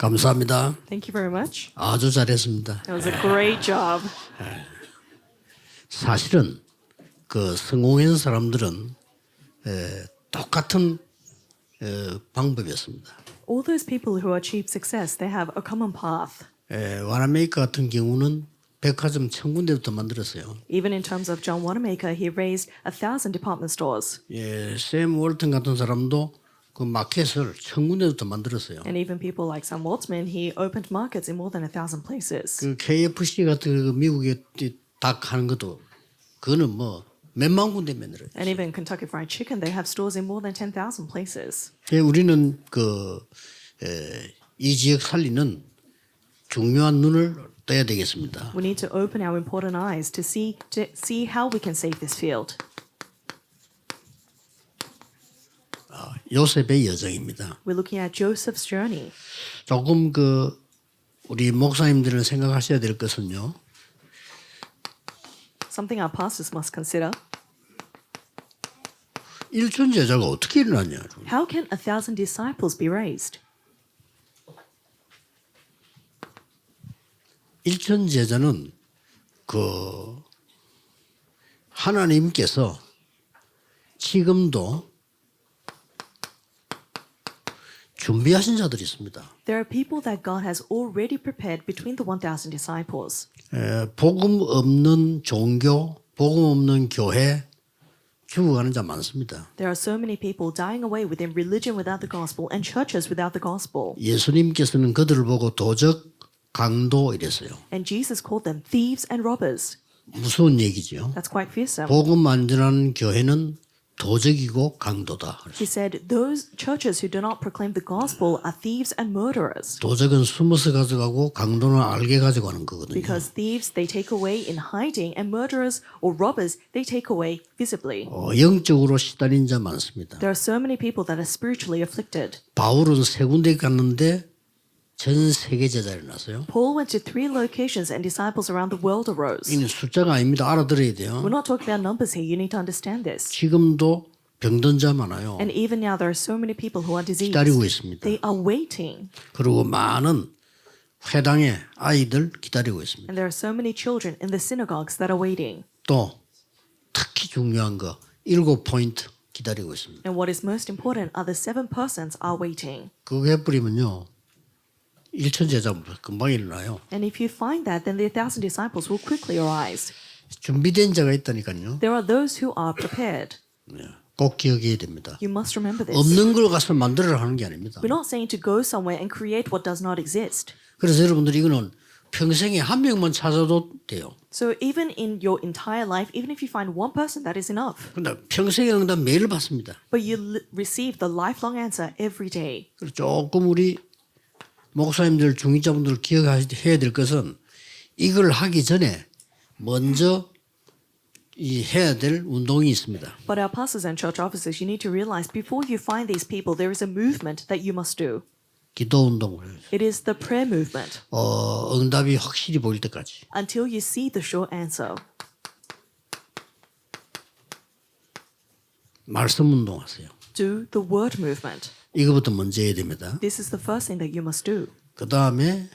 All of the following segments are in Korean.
감사합니다. Thank you very much. 아주 잘했습니다. That was a great job. 사실은 그 성공한 사람들은 에, 똑같은 에, 방법이었습니다. All those people who achieve success, they have a common path. 에, 와나메이커 같은 경우는 백화점 천 군데부터 만들었어요. Even in terms of John Wanamaker, he raised a thousand department stores. 예, 샘 월튼 같은 사람도 그 마켓을 천 군데부터 만들었어요. And even people like Sam Waltman, he opened markets in more than a thousand places. 그 KFC 같은 그 미국의 이닭 하는 것도 그거는 뭐 몇만 군데 만들어요. And even Kentucky Fried Chicken, they have stores in more than 10,000 places. 예, 우리는 그, 에, 이 지역 살리는 중요한 눈을 떠야 되겠습니다. We need to open our important eyes to see to see how we can save this field. 요셉의 여정입니다. We're looking at Joseph's journey. 조금 그 우리 목사님들은 생각하셔야 될 것은요. Something our pastors must consider. 일천 제자가 어떻게 일어났냐. How can a thousand disciples be raised? 일천 제자는 그 하나님께서 지금도 준비하신 자들이 있습니다. There are people that God has already prepared between the 1,000 disciples. 에, 복음 없는 종교, 복음 없는 교회 죽어가는 자 많습니다. There are so many people dying away within religion without the gospel and churches without the gospel. 예수님께서는 그들을 보고 도적, 강도 이랬어요. And Jesus called them thieves and robbers. 무서운 얘기죠. That's quite fearsome. 복음 안 전하는 교회는 도적이고 강도다. He said, Those churches who do not proclaim the gospel are thieves and murderers. 도적은 숨어서 가져가고 강도는 알게 가져가는 거거든요. Because thieves they take away in hiding, and murderers or robbers they take away visibly. 어, 영적으로 시달린 자 많습니다. There are so many people that are spiritually afflicted. 바울은 세 군데 갔는데 전 세계 제자를 났어요. Paul went to three locations and disciples around the world arose. 이는 숫자가 아닙니다. 알아들어야 돼요. We're not talking about numbers here, you need to understand this. 지금도 병든 자 많아요. And even now, there are so many people who are diseased. 기다리고 있습니다. They are waiting. 그리고 많은 회당의 아이들 기다리고 있습니다. And there are so many children in the synagogues that are waiting. 또 특히 중요한 거 일곱 포인트 기다리고 있습니다. And what is most important are the seven persons are waiting. 그거 해버리면요. 일천 제자 금방 일어나요. And if you find that, then the thousand disciples will quickly arise. 준비된 자가 있다니까요. There are those who are prepared. 꼭 기억해야 됩니다. You must remember this. 없는 걸 가서 만들어라 하는 게 아닙니다. We're not saying to go somewhere and create what does not exist. 그래서 여러분들 이거는 평생에 한 명만 찾아도 돼요. So even in your entire life, even if you find one person, that is enough. 근데 평생의 응답 매일 받습니다. But you receive the lifelong answer every day. 그래서 조금 우리 목사님들 중직자분들 기억해야 될 것은 이걸 하기 전에 먼저 이 해야 될 운동이 있습니다. But our pastors and church officers, you need to realize before you find these people, there is a movement that you must do. 기도 운동을 It is the prayer movement 어, 응답이 확실히 보일 때까지. until you see the sure answer. 말씀 운동하세요. Do the word movement. 이거부터 먼저 해야 됩니다. This is the first thing that you must do. 그 다음에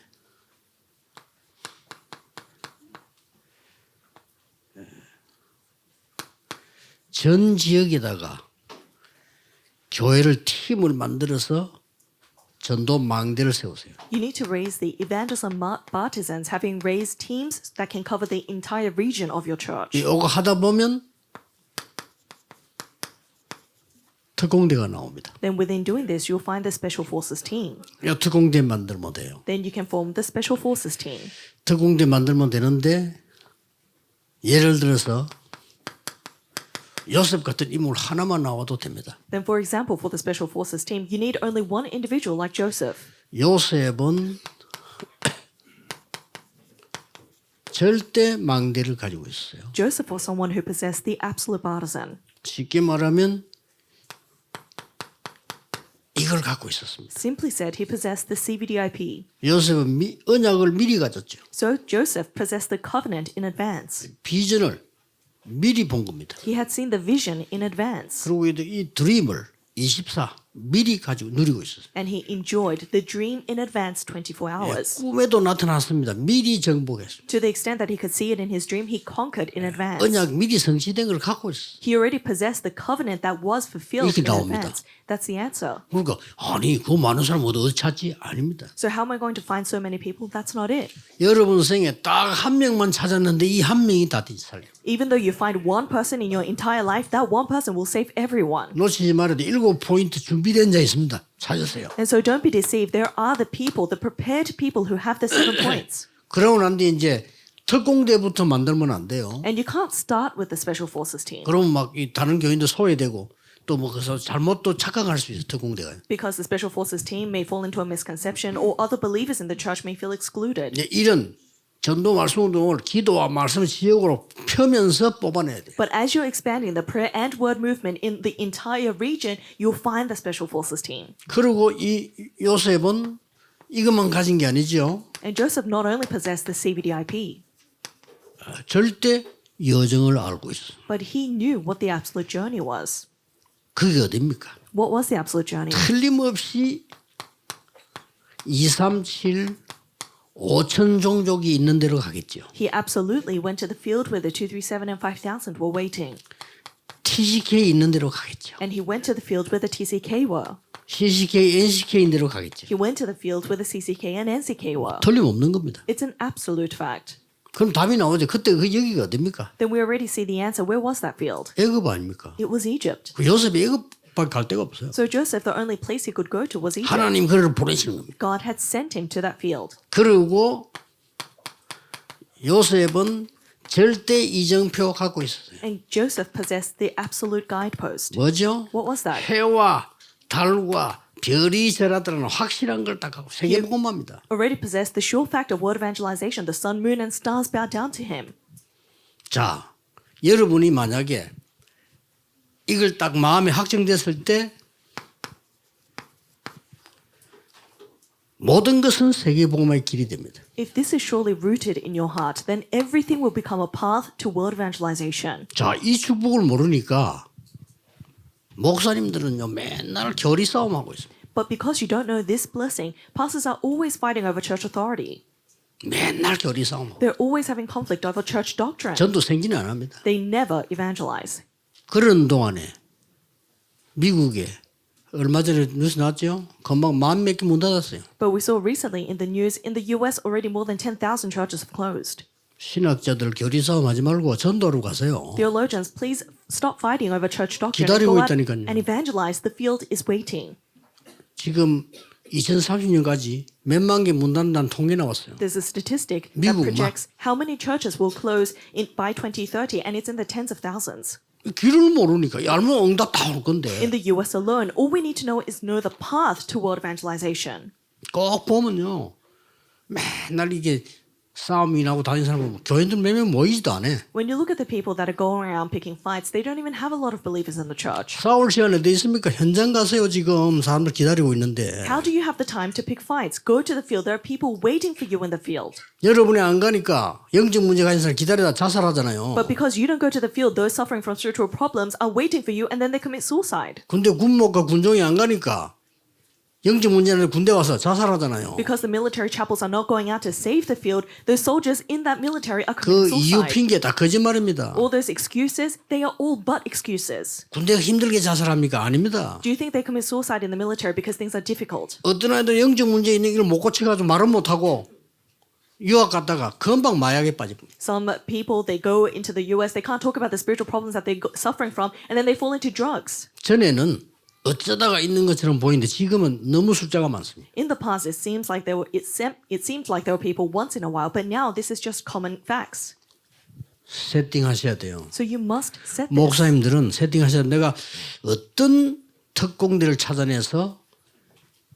전 지역에다가 교회를 팀을 만들어서 전도 망대를 세우세요. You need to raise the evangelism partisans, having raised teams that can cover the entire region of your church. 이거 하다 보면 특공대가 나옵니다. Then within doing this, you'll find the special forces team. 이 특공대 만들면 돼요. Then you can form the special forces team. 특공대 만들면 되는데 예를 들어서 요셉 같은 인물 하나만 나와도 됩니다. Then, for example, for the special forces team, you need only one individual like Joseph. 요셉은 절대 망대를 가지고 있어요. Joseph was someone who possessed the absolute partisan. 쉽게 말하면 이걸 갖고 있었습니다. Simply said, he possessed the CVDIP. 요셉은 미, 언약을 미리 가졌죠. So Joseph possessed the covenant in advance. 비전을 미리 본 겁니다. He had seen the vision in advance. 그리고 이- 이 드림을 24 미리 가지고 누리고 있었어요. And he enjoyed the dream in advance 24 예, hours. 꿈에도 나타났습니다. 미리 정복했어요. To the extent that he could see it in his dream, he conquered in advance. 언약 미리 성취된 걸 갖고 있어요. He already possessed the covenant that was fulfilled 이렇게 in 나옵니다. advance. That's the answer. 그러니까 아니 그 많은 사람 어디 찾지? 아닙니다. So how am I going to find so many people? That's not it. 여러분 생에 딱 한 명만 찾았는데 이 한 명이 다 살려. Even though you find one person in your entire life, that one person will save everyone. 놓치지 말아도 일곱 포인트 준비 된 자 있습니다. 찾으세요. And so don't be deceived. There are the people, the prepared people who have the seven points. 그러고 난 뒤에 이제 특공대부터 만들면 안 돼요. And you can't start with the special forces team 그러면 막이 다른 교인도 소외되고 또뭐 그래서 잘못 또 착각할 수 있어 특공대가. because the special forces team may fall into a misconception or other believers in the church may feel excluded. 이런 전도 말씀 운동을 기도와 말씀 지역으로 펴면서 뽑아내야 돼. But as you're expanding the prayer and word movement in the entire region, you'll find the special forces team. 그리고 이 요셉은 이것만 가진 게 아니죠. And Joseph not only possessed the CVDIP, 절대 여정을 알고 있어. but he knew what the absolute journey was. 그게 어딥니까? What was the absolute journey? 틀림없이 2, 3, 7, 5천 종족이 있는 데로 가겠죠. He absolutely went to the field where the 237 and 5000 were waiting. TCK 있는 데로 가겠죠. And he went to the field where the TCK were. CCK, NCK인 데로 가겠죠. He went to the field where the CCK and NCK were. 틀림없는 겁니다. It's an absolute fact. 그럼 답이 나오죠. 그때 그 여기가 어딥니까? Then we already see the answer. Where was that field? 애굽 아닙니까? It was Egypt. 그 요셉이 애굽 밖에 갈 데가 없어요. So Joseph, the only place he could go to was Egypt. 하나님 그를 보내시는 겁니다. God had sent him to that field. 그리고 요셉은 절대 이정표 갖고 있었어요. And Joseph possessed the absolute guidepost. 뭐죠? What was that? 해와 달과 별이 절하더라는 확실한 걸딱 갖고 세계복음합니다. Already possessed the sure fact of word evangelization. The sun, moon, and stars bowed down to him. 자, 여러분이 만약에 이걸 딱 마음에 확정됐을 때 모든 것은 세계 복음의 길이 됩니다. If this is surely rooted in your heart, then everything will become a path to world evangelization. 자, 이 축복을 모르니까 목사님들은요 맨날 결의 싸움하고 있습니다. But because you don't know this blessing, pastors are always fighting over church authority. 맨날 결의 싸움하고 They're always having conflict over church doctrine. 전도 생기는 안 합니다. They never evangelize. 그런 동안에 미국에 얼마 전에 뉴스 나왔죠? 금방 만몇 개 문 닫았어요. But we saw recently in the news in the US already more than 10,000 churches have closed. 신학자들 결의 싸움 하지 말고 전도로 가세요. Theologians, please stop fighting over church doctrine and 기다리고 go out 있다니까요. and evangelize. The field is waiting. 지금 2030년까지 몇만 개 문 닫는다는 통계 나왔어요. There's a statistic that 미국만. projects how many churches will close in, by 2030, and it's in the tens of thousands. 길을 모르니까 알면 응답 다 올 건데 In the US alone, all we need to know is know the path to world evangelization. 꼭 보면요. 맨날 이게 싸움이 나고 다니는 사람 보면 교인들 몇명 모이지도 않아. When you look at the people that are going around picking fights, they don't even have a lot of believers in the church. 싸울 시간에 돼 있습니까? 현장 가세요 지금 사람들 기다리고 있는데 How do you have the time to pick fights? Go to the field. There are people waiting for you in the field. 여러분이 안 가니까 영적 문제 가진 사람 기다리다 자살하잖아요. But because you don't go to the field, those suffering from spiritual problems are waiting for you and then they commit suicide. 근데 군목과 군종이 안 가니까 영적 문제는 군대 와서 자살하잖아요. Because the military chapels are not going out to save the field, those soldiers in that military are 그 committing 이유 suicide. 핑계 다 거짓말입니다. All those excuses, they are all but excuses. 군대가 힘들게 자살합니까? 아닙니다. Do you think they commit suicide in the military because things are difficult? 어떤 아이들 영적 문제 있는 걸못 고쳐가지고 말은 못하고 유학 갔다가 금방 마약에 빠집니다. Some people, they go into the US, they can't talk about the spiritual problems that they're go- suffering from, and then they fall into drugs. 전에는 어쩌다가 있는 것처럼 보이는데 지금은 너무 숫자가 많습니다. In the past, it seems like there were it, sem- it seemed like there were people once in a while, but now this is just common facts. 세팅하셔야 돼요. So you must set this. 목사님들은 세팅하셔야 돼요. 내가 어떤 특공대를 찾아내서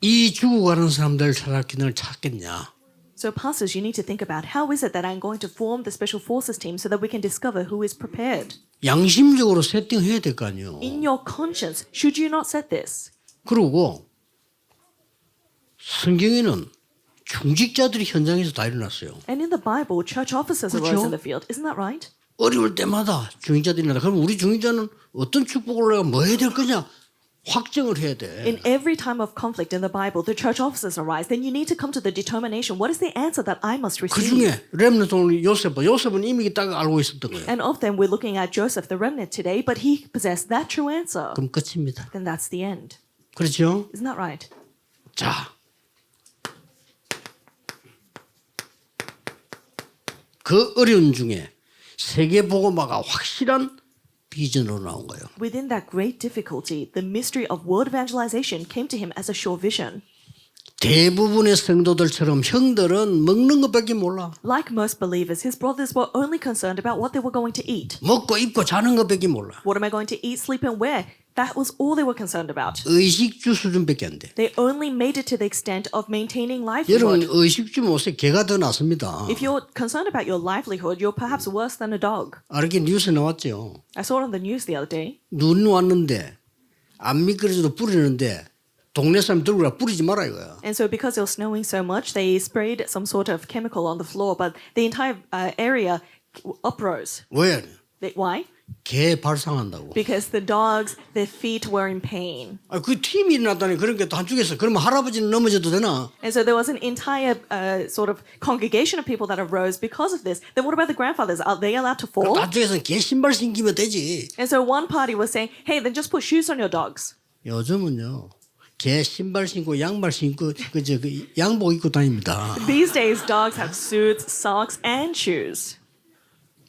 이 죽어가는 사람들을 찾았기를 찾겠냐. So pastors, you need to think about how is it that I'm going to form the special forces team so that we can discover who is prepared. 양심적으로 세팅해야 될 거 아니에요. In your conscience, should you not set this? 그리고 성경에는 중직자들이 현장에서 다 일어났어요. And in the Bible, church officers 그렇죠. arose in the field. Isn't that right? 어려울 때마다 중직자들이 일어나. 그럼 우리 중직자는 어떤 축복을 내가 뭐 해야 될 거냐? 확정을 해야 돼. In every time of conflict in the Bible, the church officers arise. Then you need to come to the determination what is the answer that I must 그 receive? 중에 렘넌트 오늘 요셉, 요셉은 이미 딱 알고 있었던 거예요. And of them, we're looking at Joseph, the remnant today, but he possessed that true answer. 그럼 끝입니다. Then that's the end. 그렇죠? Isn't that right? 자, 그 어려운 중에 세계 복음화가 확실한 비전으로 나온 거예요. Within that great difficulty, the mystery of world evangelization came to him as a sure vision. 대부분의 성도들처럼 형들은 먹는 것밖에 몰라. Like most believers, his brothers were only concerned about what they were going to eat. 먹고 입고 자는 것밖에 몰라. What am I going to eat, sleep, and wear? That was all they were concerned about. 의식주 수준밖에 안 돼. They only made it to the extent of maintaining 여러분 livelihood. 의식주 못해 개가 더 낫습니다. If you're concerned about your livelihood, you're perhaps worse than a dog. 아르게 뉴스에 나왔죠. I saw it on the news the other day. 눈 왔는데 안 미끄러져도 뿌리는데 동네 사람 들고 가 뿌리지 마라 이거야. And so, because it was snowing so much, they sprayed some sort of chemical on the floor, but the entire uh, area uprose. 왜? They, why? 개 발상한다고. Because the dogs, their feet were in pain. 아, 그 팀이 일어났다니 그런 게 또 한쪽에서 그러면 할아버지는 넘어져도 되나? And so there was an entire uh, sort of congregation of people that arose because of this. Then what about the grandfathers? Are they allowed to fall? 한쪽에서는 개 신발 신기면 되지. And so one party was saying, hey, then just put shoes on your dogs. 요즘은요. 개 신발 신고 양말 신고 그저 그 양복 입고 다닙니다. These days, dogs have suits, socks, and shoes.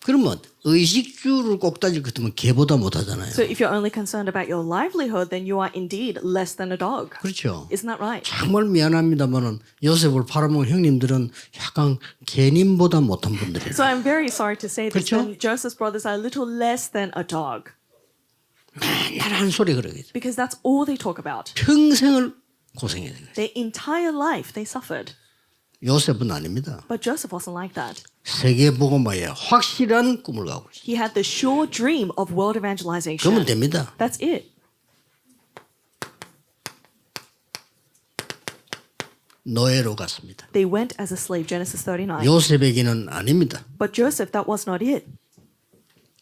그러면 의식주를 꼭 따질 것 같으면 개보다 못하잖아요. So if you're only concerned about your livelihood, then you are indeed less than a dog. 그렇죠. Isn't that right? 정말 미안합니다만은 요셉을 팔아먹은 형님들은 약간 개님보다 못한 분들이에요. So I'm very sorry to say this, 그렇죠? but Joseph's brothers are a little less than a dog. 맨날 한 소리 그러겠죠. Because that's all they talk about. 평생을 고생해야 돼요. Their entire life they suffered. 요셉은 아닙니다. But Joseph wasn't like that. 세계 복음화에 확실한 꿈을 가고 있어요. He had the sure dream of world evangelization. 그러면 됩니다. That's it. 노예로 갔습니다. They went as a slave, Genesis 39. 요셉에게는 아닙니다. But Joseph, that was not it.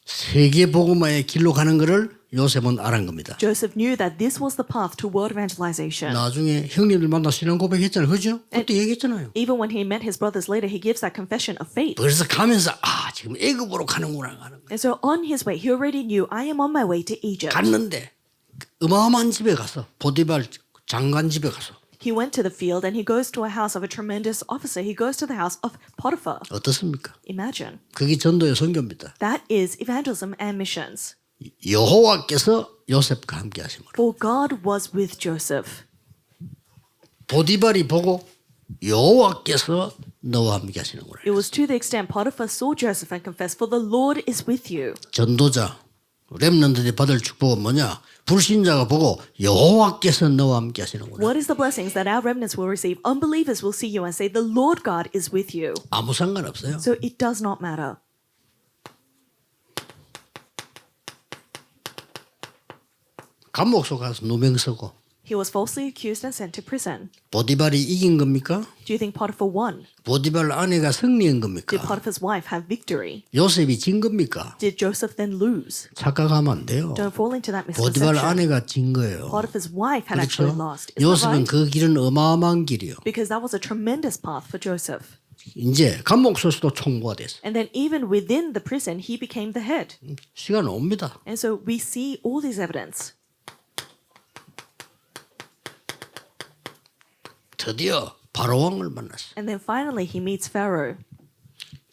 세계 복음화의 길로 가는 것을 요셉은 알은 겁니다. Joseph knew that this was the path to world evangelization. 나중에 형님들 만나 신앙 고백했잖아요. 그죠? 그때 얘기했잖아요. Even when he met his brothers later, he gives that confession of faith. 그래서 가면서 아 지금 애굽으로 가는구나 가는 거예요. And so on his way, he already knew, I am on my way to Egypt. 갔는데 어마어마한 집에 가서 보디발 장관 집에 가서 He went to the field and he goes to a house of a tremendous officer. He goes to the house of Potiphar. 어떻습니까? Imagine. 그게 전도의 선교입니다. That is evangelism and missions. 여호와께서 요셉과 함께 하심으로 For God was with Joseph. 보디발이 보고 여호와께서 너와 함께 하시는구나. It was to the extent Potiphar saw Joseph and confessed, For the Lord is with you. 전도자 렘넌트들이 받을 축복은 뭐냐? 불신자가 보고 여호와께서 너와 함께 하시는구나. What is the blessings that our remnants will receive? Unbelievers will see you and say, The Lord God is with you. 아무 상관없어요. So it does not matter. 감옥소 가서 누명 쓰고 He was falsely accused and sent to prison. 보디발이 이긴 겁니까? Do you think Potiphar won? 보디발 아내가 승리한 Did 겁니까? Potiphar's wife have victory? 요셉이 진 겁니까? Did Joseph then lose? 착각하면 안 돼요. Don't fall into that 보디발 misconception. 아내가 진 거예요. Potiphar's wife had actually 그렇죠? lost. Is that 요셉은 right? 그 길은 어마어마한 길이요. Because that was a tremendous path for Joseph. 이제 감옥소수도 총무가 됐어. And then even within the prison, he became the head. 시간 옵니다. And so we see all this evidence. 드디어 바로 왕을 만났어. And then finally, he meets Pharaoh.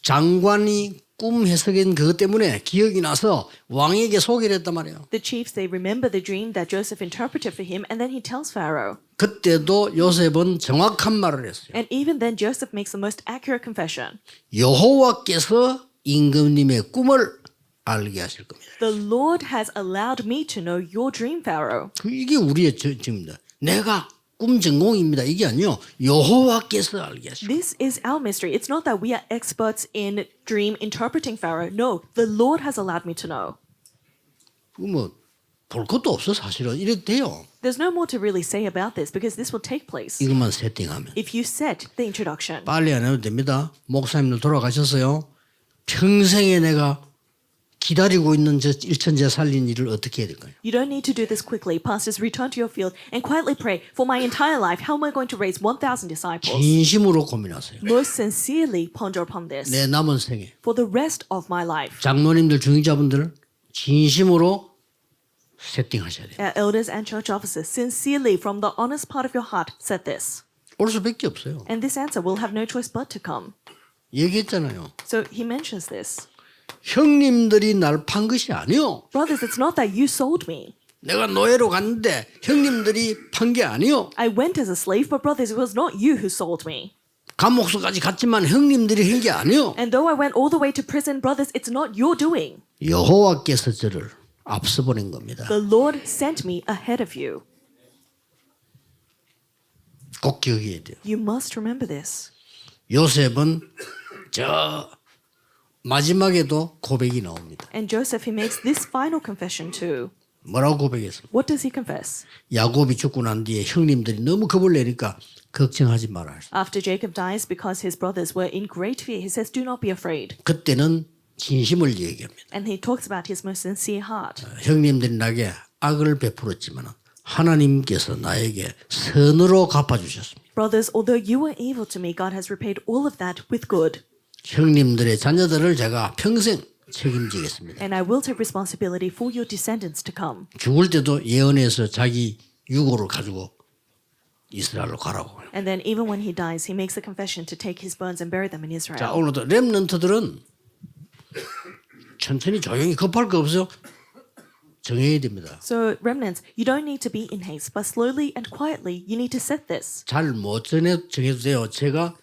장관이 꿈 해석인 그것 때문에 기억이 나서 왕에게 소개를 했단 말이에요. The chiefs, they remember the dream that Joseph interpreted for him, and then he tells Pharaoh. 그때도 요셉은 정확한 말을 했어요. And even then, Joseph makes the most accurate confession. 여호와께서 임금님의 꿈을 알게 하실 겁니다. The Lord has allowed me to know your dream, Pharaoh. 그 이게 우리의 점입니다. 내가 꿈 전공입니다. 이게 아니요. 여호와께서 알게 겁니다. This is our mystery. It's not that we are experts in dream interpreting, Pharaoh. No, the Lord has allowed me to know. 뭐볼 것도 없어 사실은 이래도 돼요. There's no more to really say about this because this will take place. 이것만 세팅하면 If you set the introduction, 빨리 안 해도 됩니다. 목사님들 돌아가셨어요. 평생에 내가 기다리고 있는 저 일천재 살린 일을 어떻게 해야 될까요? You don't need to do this quickly. Pastors, return to your field and quietly pray. For my entire life, how am I going to raise 1,000 disciples? 진심으로 고민하세요. Most sincerely ponder upon this. 내 남은 생에 For the rest of my life. 장로님들 중직자분들 진심으로 세팅하셔야 돼요. Our elders and church officers, sincerely from the honest part of your heart, said this. 올 수밖에 없어요. And this answer will have no choice but to come. 얘기했잖아요. So he mentions this. 형님들이 날 판 것이 아니요. Brothers, it's not that you sold me. 내가 노예로 갔는데 형님들이 판 게 아니요. I went as a slave, but brothers, it was not you who sold me. 감옥소까지 갔지만 형님들이 한 게 아니요. And though I went all the way to prison, brothers, it's not your doing. 여호와께서 저를 앞서 보낸 겁니다. The Lord sent me ahead of you. 꼭 기억해야 돼요. You must remember this. 요셉은 저 마지막에도 고백이 나옵니다. And Joseph, he makes this final confession too. 뭐라고 고백했습니까? What does he confess? 야곱이 죽고 난 뒤에 형님들이 너무 겁을 내니까 걱정하지 마라. After Jacob dies because his brothers were in great fear, he says, Do not be afraid. 그때는 진심을 얘기합니다. And he talks about his most sincere heart. 형님들이 나에게 악을 베풀었지만 하나님께서 나에게 선으로 갚아 주셨습니다. Brothers, although you were evil to me, God has repaid all of that with good. 형님들의 자녀들을 제가 평생 책임지겠습니다. And I will take responsibility for your descendants to come. 죽을 때도 예언해서 자기 유고를 가지고 이스라엘로 가라고. And then, even when he dies, he makes a confession to take his bones and bury them in 자 Israel. 오늘도 렘넌트들은 천천히 조용히 급할 거 없어요. 정해야 됩니다. So, remnants, you don't need to be in haste, but slowly and quietly, you need to set this. 잘못 정해 정해도 돼요. 제가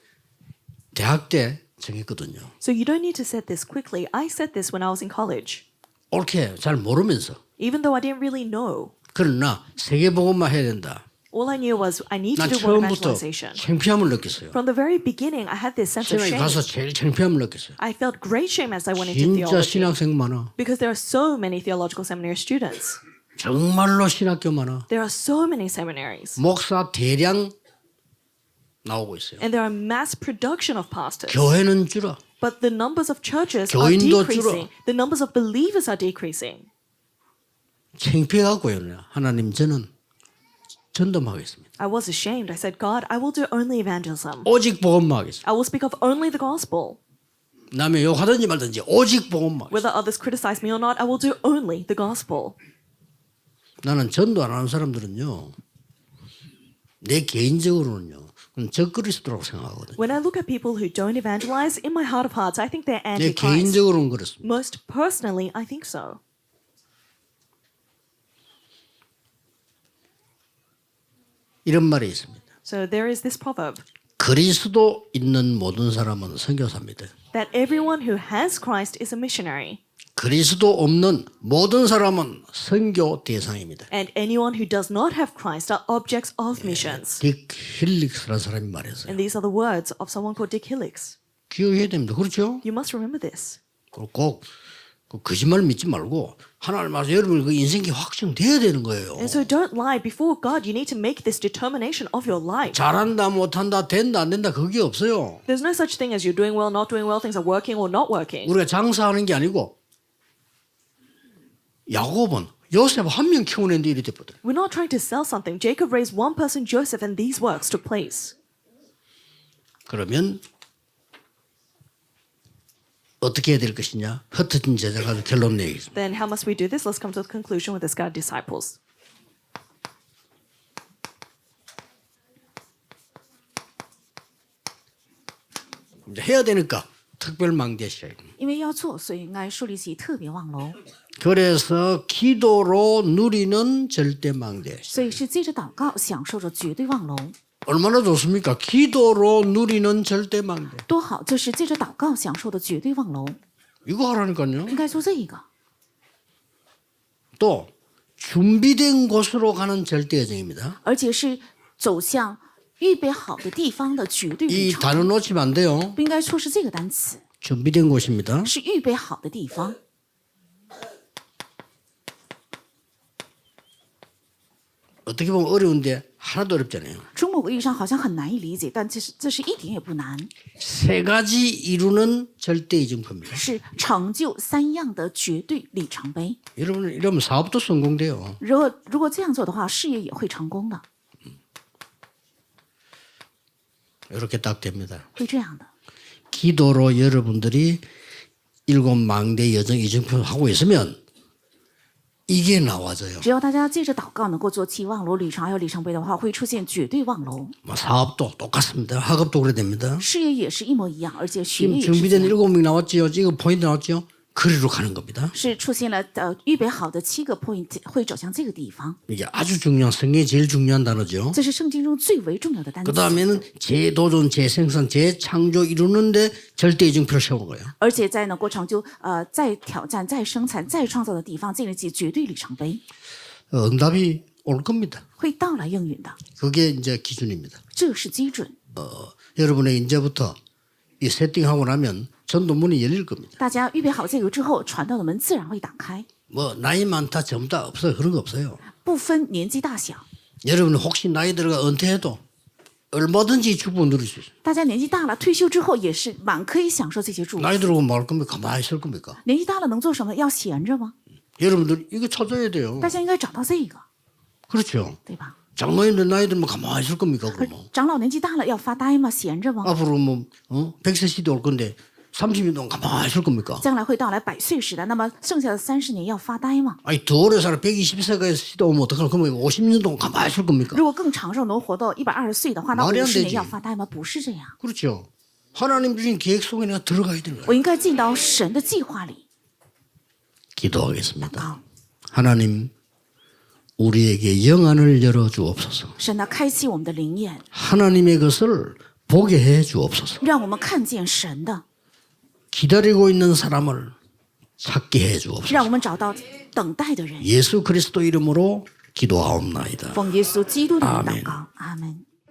대학 때 정했거든요. So, you don't need to set this quickly. I set this when I was in college, 옳게 잘 모르면서 even though I didn't really know. 그러나 세계 복음만 해야 된다. All I knew was I need to 난 do world 처음부터 evangelization. 창피함을 느꼈어요. From the very beginning, I had this sense of 신학에 shame. 가서 제일 창피함을 느꼈어요. I felt great shame as I went into 진짜 theology 신학생 많아. because there are so many theological seminary students. 정말로 신학교 많아. There are so many seminaries, 목사 대량 나오고 있어요. and there are mass production of pastors. 교회는 줄어. But the numbers of churches are 교인도 decreasing. 줄어. The numbers of believers are decreasing. 창피해갖고요. 하나님 저는 전도하겠습니다. I was ashamed. I said, God, I will do only evangelism. 오직 복음만 하겠습니다. I will speak of only the gospel. 남의 욕하든지 말든지 오직 복음만 하겠습니다. Whether others criticize me or not, I will do only the gospel. 나는 전도 안 하는 사람들은요. 내 개인적으로는요. 그건 적그리스도라고 생각하거든요. When I look at people who don't evangelize, in my heart of hearts, I think they're 내 antichrist. 개인적으로는 그렇습니다. Most personally, I think so. 이런 말이 있습니다. So there is this proverb 그리스도 있는 모든 사람은 선교사입니다. that everyone who has Christ is a missionary, 그리스도 없는 모든 사람은 선교 대상입니다. and anyone who does not have Christ are objects of missions. 딕 힐릭스라는 사람이 말했어요. And these are the words of someone called Dick Hillix. 기억해야 됩니다. 그렇죠? You must remember this. 꼭, 그 거짓말 믿지 말고 하나님 앞에서 여러분 그 인생이 확정돼야 되는 거예요. And so don't lie before God. You need to make this determination of your life. 잘한다 못한다 된다 안 된다 그게 없어요. There's no such thing as you're doing well, not doing well, things are working or not working. 우리가 장사하는 게 아니고 야곱은 요셉 한 명 키워낸데 이리 됐거든. We're not trying to sell something. Jacob raised one person, Joseph, and these works took place. 그러면 어떻게 해야 될 것이냐? 흩어진 제자가 결론 내겠습니다. Then how must we do this? Let's come to the conclusion with the scattered disciples. 이제 해야 되니까 특별 망대시야. 因为要做，所以应该树立起特别望楼， 그래서 기도로 누리는 절대 망대. 所以是借着祷告享受着绝对望楼， 얼마나 좋습니까? 기도로 누리는 절대 망대. 多好！就是借着祷告享受的绝对望楼， 이거 하라니까요. 应该做这个。 또 준비된 곳으로 가는 절대 여정입니다. 而且是走向预备好的地方的绝对 이 旅程， 단어 놓치면 안 돼요. 不应该错失这个单词， 준비된 곳입니다. 是预备好的地方。 어떻게 보면 어려운데 하나도 어렵잖아요. 从某个意义上好像很难以理解，但这是这是一点也不难， 세 가지 이루는 절대 이정표입니다. 是成就三样的绝对里程碑。 여러분 이러면 사업도 성공돼요. 如果如果这样做的话，事业也会成功的， 이렇게 딱 됩니다. 会这样的。 기도로 여러분들이 일곱 망대 여정 이정표 하고 있으면 이게 나와져요. 只要大家借着祷告能够做期望楼里程还有里程碑的话，会出现绝对望楼。 뭐 사업도 똑같습니다. 학업도 그래 됩니다. 事业也是一模一样，而且学 지금 业也是这 준비된 样 일곱 명 나왔지요. 이거 포인트 나왔지요. 그리로 가는 겁니다. 是出现了呃预备好的七个 point 会走向这个地方， 이게 아주 중요한 성경에 제일 중요한 단어죠. 这是圣经中最为重要的单 그 词。 다음에는 재도전, 재생산, 재창조 이루는데 절대 이정표를 세우는 거예요. 而且在能够成就呃再挑战、再生产、再创造的地方建立起绝对里程碑， 어, 응답이 올 겁니다. 会到来应允的， 그게 이제 기준입니다. 这是基准。 여러분의 이제부터 이 세팅하고 나면 전도문이 열릴 겁니다. 大家预备好这个之后，传道的门自然会打开， 뭐 나이 많다 젊다 없어요. 그런 거 없어요. 不分年纪大小。 여러분 혹시 나이 들어가 은퇴해도 얼마든지 축복 누릴 수 있어요. 大家年纪大了，退休之后也是蛮可以享受这些祝福。 나이 들어가 뭐 할 겁니까? 가만히 있을 겁니까? 年纪大了能做什么？要闲着吗？ 여러분들 이거 찾아야 돼요. 大家应该找到这个， 그렇죠. 对吧？ 장로님들 나이 들면 가만히 있을 겁니까? 可 그러면 长老年纪大了要发呆吗？闲着吗？ 앞으로 뭐 어? 100세 시대 올 건데 30년 동안 가만히 있을 겁니까? 将来会到来百岁时代，那么剩下的三十年要发呆吗？ 아니 더 오래 살아 120세가 시대 오면 어떡하나? 그러면 50년 동안 가만히 있을 겁니까? 如果更长寿能活到一百二十岁的话，那 말이안 五十 되지 年要发呆吗？不是这样， 그렇죠. 하나님 주신 계획 속에 내가 들어가야 되는 거예요. 我应该进到神的计划里。 기도하겠습니다. 好， 하나님 우리에게 영안을 열어 주옵소서. 神呢，开启我们的灵眼， 하나님의 것을 보게 해 주옵소서. 让我们看见神的， 기다리고 있는 사람을 찾게 해 주옵소서. 让我们找到等待的人。 예수 그리스도 이름으로 기도하옵나이다. 奉耶稣基督的名 아멘 祷告，阿门。